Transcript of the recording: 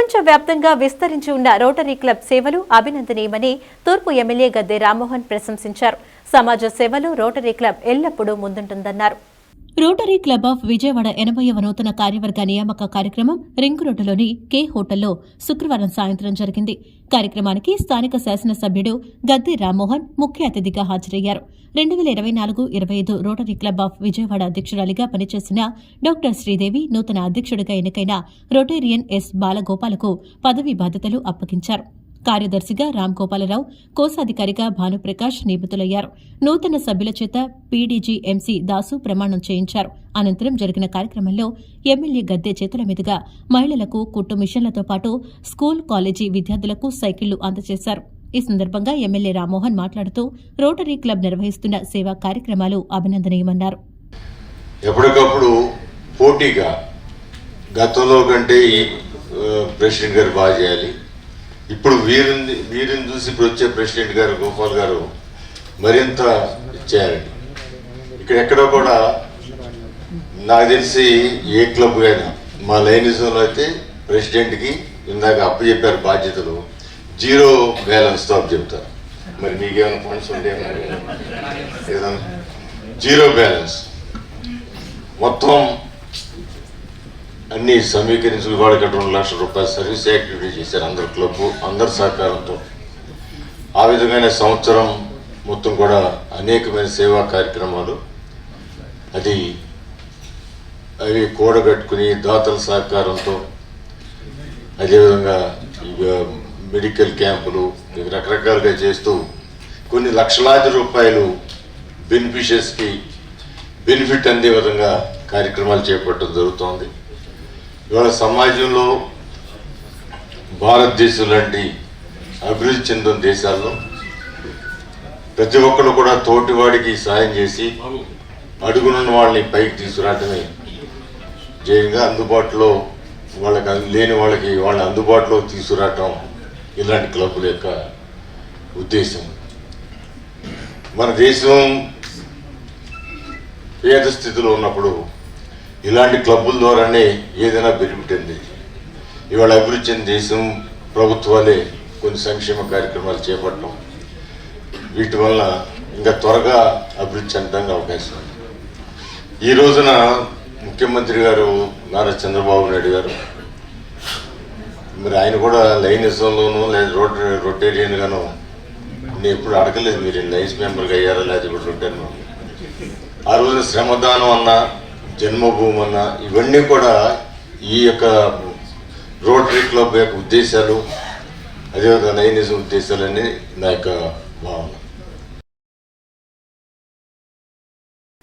ప్రపంచవ్యాప్తంగా విస్తరించి ఉన్న రోటరీ క్లబ్ సేవలు అభినందనీయమని తూర్పు ఎమ్మెల్యే గద్దె రామ్మోహన్ ప్రశంసించారు. సమాజ సేవలు రోటరీ క్లబ్ ఎల్లప్పుడూ ముందుంటుందన్నారు. రోటరీ క్లబ్ ఆఫ్ విజయవాడ ఎనభైవ నూతన కార్యవర్గ నియామక కార్యక్రమం రింగ్ రోడ్డులోని కే హోటల్లో శుక్రవారం సాయంత్రం జరిగింది. కార్యక్రమానికి స్థానిక శాసనసభ్యుడు గద్దె రామ్మోహన్ ముఖ్య అతిథిగా హాజరయ్యారు. రెండు వేల ఇరవై నాలుగు ఇరవై ఐదు రోటరీ క్లబ్ ఆఫ్ విజయవాడ అధ్యక్షురాలిగా పనిచేసిన డాక్టర్ శ్రీదేవి నూతన అధ్యక్షుడిగా ఎన్నికైన రొటేరియన్ ఎస్ బాలగోపాలకు పదవీ బాధ్యతలు అప్పగించారు. కార్యదర్శిగా రామ్ గోపాలరావు కోశాధికారిగా భానుప్రకాష్ నియమితులయ్యారు. నూతన సభ్యుల చేత పీడీజీ ఎంసీ దాసు ప్రమాణం చేయించారు. అనంతరం జరిగిన కార్యక్రమంలో ఎమ్మెల్యే గద్దె చేతుల మీదుగా మహిళలకు కుట్టు మిషన్లతో పాటు స్కూల్ కాలేజీ విద్యార్థులకు సైకిళ్ళు అందజేశారు. ఈ సందర్భంగా ఎమ్మెల్యే రామ్మోహన్ మాట్లాడుతూ రోటరీ క్లబ్ నిర్వహిస్తున్న సేవా కార్యక్రమాలు అభినందనీయమన్నారు. ఎప్పటికప్పుడు పోటీగా గతంలో కంటే ప్రెసిడెంట్ గారు బాగా చేయాలి. ఇప్పుడు వీరిని వీరిని చూసి ఇప్పుడు వచ్చే ప్రెసిడెంట్ గారు గోపాల్ గారు మరింత చేయాలండి ఇక్కడ ఎక్కడో కూడా నాకు తెలిసి ఏ క్లబ్ అయినా మా లైనిజంలో అయితే ప్రెసిడెంట్కి ఇందాక అప్పు చెప్పారు బాధ్యతలు జీరో బ్యాలెన్స్తో అప్పు చెప్తారు మరి మీకేమైనా ఫండ్స్ ఉంటే జీరో బ్యాలెన్స్. మొత్తం అన్ని సమీకరించి వాళ్ళకి రెండు లక్షల రూపాయల సర్వీస్ యాక్టివిటీ చేశారు అందరు క్లబ్ అందరి సహకారంతో. ఆ విధమైన సంవత్సరం మొత్తం కూడా అనేకమైన సేవా కార్యక్రమాలు. అది అవి కూడగట్టుకుని దాతల సహకారంతో అదేవిధంగా మెడికల్ క్యాంపులు రకరకాలుగా చేస్తూ కొన్ని లక్షలాది రూపాయలు బెనిఫిషియర్స్కి బెనిఫిట్ అందే విధంగా కార్యక్రమాలు చేపట్టడం జరుగుతోంది. ఇవాళ సమాజంలో భారతదేశం లాంటి అభివృద్ధి చెందిన దేశాల్లో ప్రతి ఒక్కరు కూడా తోటివాడికి సాయం చేసి అడుగునున్న వాళ్ళని పైకి తీసుకురావటమే జయంగా అందుబాటులో వాళ్ళకి లేని వాళ్ళకి వాళ్ళని అందుబాటులో తీసుకురావటం ఇలాంటి క్లబ్బుల యొక్క ఉద్దేశం. మన దేశం పేద స్థితిలో ఉన్నప్పుడు ఇలాంటి క్లబ్బుల ద్వారానే ఏదైనా బెనిఫిట్ ఇవాళ అభివృద్ధి చెందిన దేశం ప్రభుత్వాలే కొన్ని సంక్షేమ కార్యక్రమాలు చేపట్టడం. వీటి వల్ల ఇంకా త్వరగా అభివృద్ధి చెందడానికి అవకాశం ఉంది. ఈ రోజున ముఖ్యమంత్రి గారు నారా చంద్రబాబు నాయుడు గారు మరి ఆయన కూడా లైనిజంలోనూ లేదా రోట రొటేరియన్ గాను నేను ఎప్పుడు అడగలేదు మీరు లైన్స్ మెంబర్గా అయ్యారా లేదా ఇప్పుడు రొటేరియన్ ఆ రోజున శ్రమదానం అన్నా జన్మభూమి అన్న ఇవన్నీ కూడా ఈ యొక్క రోటరీ క్లబ్ యొక్క ఉద్దేశాలు అదేవిధంగా నైనిజం ఉద్దేశాలన్నీ నా యొక్క భావన.